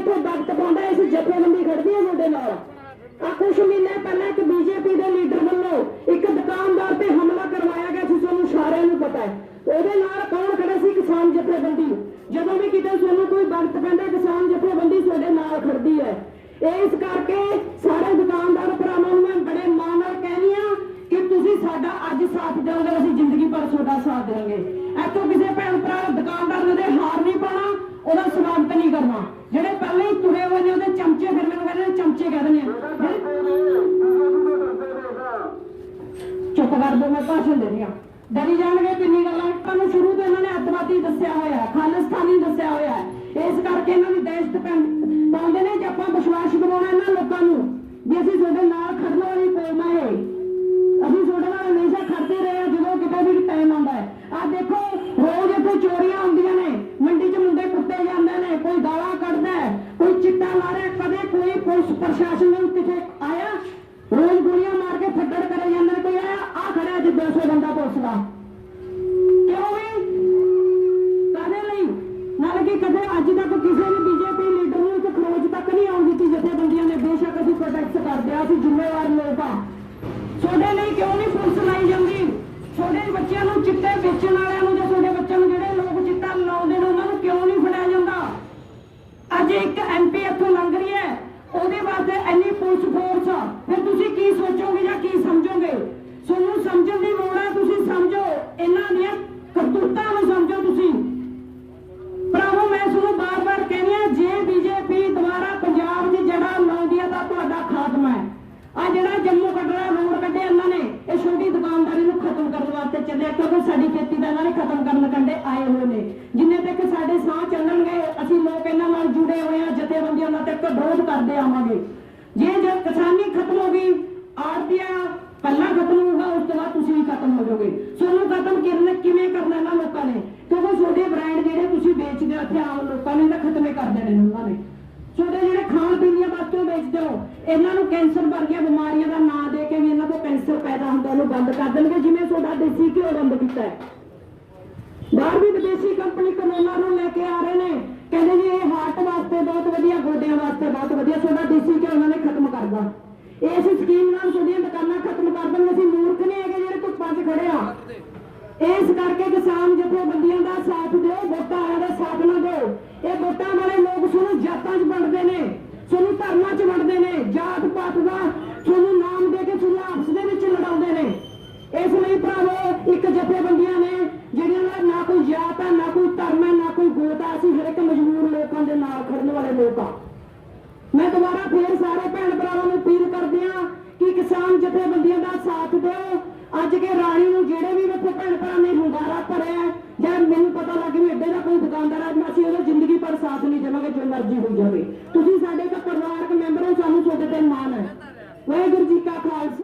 ਇੱਥੇ ਵਕਤ ਪਾਉਂਦਾ ਇਸ ਜਥੇਬੰਦੀ ਖੜਦੀ ਹੈ ਤੁਹਾਡੇ ਨਾਲ। ਆ ਕੁਝ ਮਹੀਨੇ ਪਹਿਲਾਂ ਇੱਕ ਬੀਜੇਪੀ ਦੇ ਲੀਡਰ ਵੱਲੋਂ ਇੱਕ ਦੁਕਾਨਦਾਰ ਤੇ ਹਮਲਾ ਕਰਵਾਇਆ ਗਿਆ ਸੀ, ਤੁਹਾਨੂੰ ਸਾਰਿਆਂ ਨੂੰ ਪਤਾ ਹੈ। ਉਹਦੇ ਨਾਲ ਕੌਣ ਖੜੇ ਸੀ? ਕਿਸਾਨ ਜਥੇਬੰਦੀ। ਜਦੋਂ ਵੀ ਕਿਤੇ ਤੁਹਾਨੂੰ ਕੋਈ ਵਕਤ ਪੈਂਦਾ ਕਿਸਾਨ ਜਥੇਬੰਦੀ ਤੁਹਾਡੇ ਨਾਲ ਖੜਦੀ ਹੈ। ਇਸ ਕਰਕੇ ਸਾਰੇ ਦੁਕਾਨਦਾਰ ਭਰਾਵਾਂ ਨੂੰ ਮੈਂ ਬੜੇ ਮਾਣ ਨਾਲ ਕਹਿੰਦੀ ਆ ਕਿ ਤੁਸੀਂ ਸਾਡਾ ਅੱਜ ਸਾਥ ਦਿਓਗੇ, ਅਸੀਂ ਜ਼ਿੰਦਗੀ ਭਰ ਤੁਹਾਡਾ ਸਾਥ ਦੇਵਾਂਗੇ ਇੱਥੋਂ ਕਿਸੇ ਭੈਣ ਭਰਾ ਦੁਕਾਨਦਾਰ ਦੇ ਹਾਰ ਨਹੀਂ ਪਾਉਣਾ, ਉਹਦਾ ਸਵਾਗਤ ਨਹੀਂ ਕਰਨਾ। ਜਿਹੜੇ ਕਹਿ ਦਿੰਦੇ ਆ ਚੁੱਪ ਕਰ ਦੋ ਮੈਂ ਭਾਸ਼ਣ ਦੇ ਰਹੀ ਡਰੀ ਜਾਣਗੇ ਕਿੰਨੀ ਗੱਲਾਂ। ਤੁਹਾਨੂੰ ਸ਼ੁਰੂ ਤੋਂ ਇਹਨਾਂ ਨੇ ਅੱਤਵਾਦੀ ਦੱਸਿਆ ਹੋਇਆ ਖਾਲਿਸਤਾਨੀ ਦੱਸਿਆ ਹੋਇਆ ਇਸ ਕਰਕੇ ਇਹਨਾਂ ਦੀ ਦਹਿਸ਼ਤ ਪੈਂ- ਪਾਉਂਦੇ ਨੇ ਕਿ ਆਪਾਂ ਵਿਸ਼ਵਾਸ ਦਿਵਾਉਣਾ ਇਹਨਾਂ ਲੋਕਾਂ ਨੂੰ। ਵੀ ਅਸੀਂ ਤੁਹਾਡੇ ਨਾਲ ਖੜਨ ਵਾਲੀ ਪੁਲਿਸ ਪ੍ਰਸ਼ਾਸਨ ਨੂੰ ਕਿਤੇ ਆਇਆ, ਰੋਜ਼ ਗੋਲੀਆਂ ਮਾਰ ਕੇ ਫੱਟੜ ਕਰੇ ਜਾਂਦੇ ਨੇ ਕੋਈ ਆਇਆ ਆ ਖੜਾ ਅੱਜ 200 ਬੰਦਾ ਪੁਲਿਸ ਦਾ। ਕਿਉਂ ਵੀ? ਕਾਹਦੇ ਲਈ? ਨਾਲ ਕਿ ਕਦੇ ਅੱਜ ਤੱਕ ਕਿਸੇ ਨੇ ਬੀਜੇਪੀ ਲੀਡਰ ਨੂੰ ਇੱਕ ਖਰੋਜ ਤੱਕ ਨਹੀਂ ਆਉਣ ਦਿੱਤੀ ਜਥੇਬੰਦੀਆਂ ਨੇ ਬੇਸ਼ੱਕ ਅਸੀਂ ਪ੍ਰੋਟੈਕਟ ਕਰਦੇ ਆ ਅਸੀਂ ਜ਼ਿੰਮੇਵਾਰ ਲੋਕ ਆ। ਤੁਹਾਡੇ ਲਈ ਕਿਉਂ ਨਹੀਂ ਪੁਲਿਸ ਲਾਈ ਜਾਂਦੀ? ਤੁਹਾਡੇ ਬੱਚਿਆਂ ਨੂੰ ਚਿੱਟੇ ਵੇਚਣ ਵਾਲਿਆਂ ਨੂੰ ਜਾਂ ਤੁਹਾਡੇ ਬੱਚਿਆਂ ਨੂੰ ਜਿਹੜੇ ਲੋਕ ਚਿੱਟਾ ਲਾਉਂਦੇ ਨੇ ਉਹਨਾਂ ਨੂੰ ਕਿਉਂ ਨਹੀਂ ਫੜਿਆ ਜਾਂਦਾ ਅੱਜ ਇੱਕ ਐਮਪੀ ਇੱਥੋਂ ਲੰਘ ਰਹੀ ਹੈ ਉਹਦੇ ਵਾਸਤੇ ਇੰਨੀ ਪੁਲਿਸ ਫੋਰਸ ਆ। ਫਿਰ ਤੁਸੀਂ ਕੀ ਸੋਚੋਗੇ ਜਾਂ ਕੀ ਸਮਝੋਗੇ? ਤੁਹਾਨੂੰ ਸਮਝਣ ਦੀ ਲੋੜ ਹੈ ਤੁਸੀਂ ਸਮਝੋ। ਇਹਨਾਂ ਦੀਆਂ ਕਰਤੂਤਾਂ ਨੂੰ ਸਮਝੋ ਤੁਸੀਂ। ਭਰਾਵੋ, ਮੈਂ ਤੁਹਾਨੂੰ ਬਾਰ-ਬਾਰ ਕਹਿੰਦੀ ਆ ਜੇ ਬੀਜੇਪੀ ਦੁਬਾਰਾ ਪੰਜਾਬ 'ਚ ਜੜਾ ਲਾਉਂਦੀ ਆ ਤਾਂ ਤੁਹਾਡਾ ਖਾਤਮਾ ਹੈ। ਆ ਜਿਹੜਾ ਜੰਮੂ ਕੱਢਣਾ, ਰੋਡ ਕੱਢਿਆ ਇਹਨਾਂ ਨੇ, ਇਹ ਛੋਟੀ ਦੁਕਾਨਦਾਰੀ ਨੂੰ ਖਤਮ ਕਰਨ ਵਾਸਤੇ ਚੱਲਿਆ, ਕਿਉਂਕਿ ਸਾਡੀ ਖੇਤੀ ਦਾ ਇਹਨਾਂ ਨੇ ਖਤਮ ਕਰਨ ਕੰਡੇ ਆਏ ਹੋਏ ਨੇ ਜਿੰਨੇ ਤੱਕ ਸਾਡੇ ਸਾਹ ਚੱਲਣਗੇ ਅਸੀਂ ਲੋਕ ਇਹਨਾਂ ਨਾਲ ਜੁੜੇ ਹੋਏ ਆ ਜਥੇਬੰਦੀਆਂ ਵਿਰੋਧ ਕਰਦੇ ਆਵਾਂਗੇ। ਜੇ ਜੇ ਕਿਸਾਨੀ ਖਤਮ ਹੋ ਗਈ ਆੜਤੀਆ ਪਹਿਲਾਂ ਖਤਮ ਹੋਊਗਾ ਉਸ ਤੋਂ ਬਾਅਦ ਤੁਸੀਂ ਵੀ ਖਤਮ ਹੋ ਜਾਓਗੇ। ਤੁਹਾਨੂੰ ਖਤਮ ਕਿਰਨ ਕਿਵੇਂ ਕਰਨਾ ਇਹਨਾਂ ਲੋਕਾਂ ਨੇ? ਕਿਉਂਕਿ ਤੁਹਾਡੇ ਬ੍ਰਾਂਡ ਜਿਹੜੇ ਤੁਸੀਂ ਵੇਚਦੇ ਹੋ ਇੱਥੇ ਆਮ ਲੋਕਾਂ ਨੇ ਤਾਂ ਖਤਮੇ ਕਰ ਦੇਣੇ ਉਹਨਾਂ ਨੇ। ਤੁਹਾਡੇ ਜਿਹੜੇ ਖਾਣ ਪੀਣ ਦੀਆਂ ਵਸਤੂਆਂ ਵੇਚਦੇ ਹੋ, ਇਹਨਾਂ ਨੂੰ ਕੈਂਸਰ ਵਰਗੀਆਂ ਬਿਮਾਰੀਆਂ ਦਾ ਨਾਂ ਦੇ ਕੇ ਵੀ ਇਹਨਾਂ ਤੋਂ ਕੈਂਸਰ ਪੈਦਾ ਹੁੰਦਾ ਉਹਨੂੰ ਬੰਦ ਕਰ ਦੇਣਗੇ, ਜਿਵੇਂ ਤੁਹਾਡਾ ਦੇਸੀ ਘਿਓ ਬੰਦ ਕੀਤਾ ਹੈ। ਬਾਹਰ ਵੀ ਵਿਦੇਸ਼ੀ ਕੰਪਨੀ ਕਰੋਨਾ ਨੂੰ ਲੈ ਕੇ ਆ ਰਹੇ ਨੇ। ਕਹਿੰਦੇ ਜੀ ਇਹ ਹਾਰਟ ਵਾਸਤੇ ਬਹੁਤ ਵਧੀਆ ਵਾਸਤੇ ਬਹੁਤ ਵਧੀਆ ਤੁਹਾਡਾ ਦੇਸੀ ਘਿਓ ਉਹਨਾਂ ਨੇ ਖਤਮ ਕਰਦਾ। ਇਸ ਸਕੀਮ ਨਾਲ ਤੁਹਾਡੀਆਂ ਦੁਕਾਨਾਂ ਖਤਮ ਕਰ ਦੇਣਗੇ। ਅਸੀਂ ਮੂਰਖ ਨਹੀਂ ਹੈਗੇ ਜਿਹੜੇ ਧੁੱਪਾਂ 'ਚ ਖੜੇ ਆ। ਇਸ ਕਰਕੇ ਕਿਸਾਨ ਜਥੇਬੰਦੀਆਂ ਦਾ ਸਾਥ ਦਿਓ, ਵੋਟਾਂ ਵਾਲਿਆਂ ਦਾ ਸਾਥ ਨਾ ਦਿਓ। ਇਹ ਵੋਟਾਂ ਵਾਲੇ ਲੋਕ ਤੁਹਾਨੂੰ ਜਾਤਾਂ 'ਚ ਵੰਡਦੇ ਨੇ ਤੁਹਾਨੂੰ ਧਰਮਾਂ 'ਚ ਵੰਡਦੇ ਨੇ, ਜਾਤ ਪਾਤ ਦਾ ਤੁਹਾਨੂੰ ਨਾਮ ਦੇ ਕੇ ਤੁਹਾਨੂੰ ਆਪਸ ਦੇ ਵਿੱਚ ਲੜਾਉਂਦੇ ਨੇ। ਇਸ ਲਈ ਭਰਾਵੋ, ਇੱਕ ਜਥੇਬੰਦੀਆਂ ਨੇ ਜਿਹੜੀਆਂ ਦਾ ਨਾ ਕੋਈ ਜਾਤ ਹੈ ਨਾ ਕੋਈ ਧਰਮ ਹੈ ਨਾ ਕੋਈ ਗੋਤ ਹੈ ਅਸੀਂ ਹਰ ਇੱਕ ਮਜਬੂਰ ਲੋਕਾਂ ਦੇ ਨਾਲ ਖੜਨ ਵਾਲੇ ਲੋਕ ਆ। ਮੈਂ ਦੁਬਾਰਾ ਫੇਰ ਸਾਰੇ ਭੈਣ ਭਰਾਵਾਂ ਨੂੰ ਅਪੀਲ ਕਰਦੀ ਹਾਂ ਕਿ ਕਿਸਾਨ ਜਥੇਬੰਦੀਆਂ ਦਾ ਸਾਥ ਦਿਓ। ਅੱਜ ਕੇ ਰਾਣੀ ਨੂੰ ਜਿਹੜੇ ਵੀ ਇੱਥੇ ਭੈਣ ਭਰਾ ਨੇ ਹੁੰਗਾਰਾ ਭਰਿਆ, ਜਾਂ ਮੈਨੂੰ ਪਤਾ ਲੱਗ ਵੀ ਐਡੇ ਦਾ ਕੋਈ ਦੁਕਾਨਦਾਰ ਹੈ ਅਸੀਂ ਉਹਦਾ ਜ਼ਿੰਦਗੀ ਭਰ ਸਾਥ ਨਹੀਂ ਦੇਵਾਂਗੇ, ਜੋ ਮਰਜ਼ੀ ਹੋਈ ਜਾਵੇ। ਤੁਸੀਂ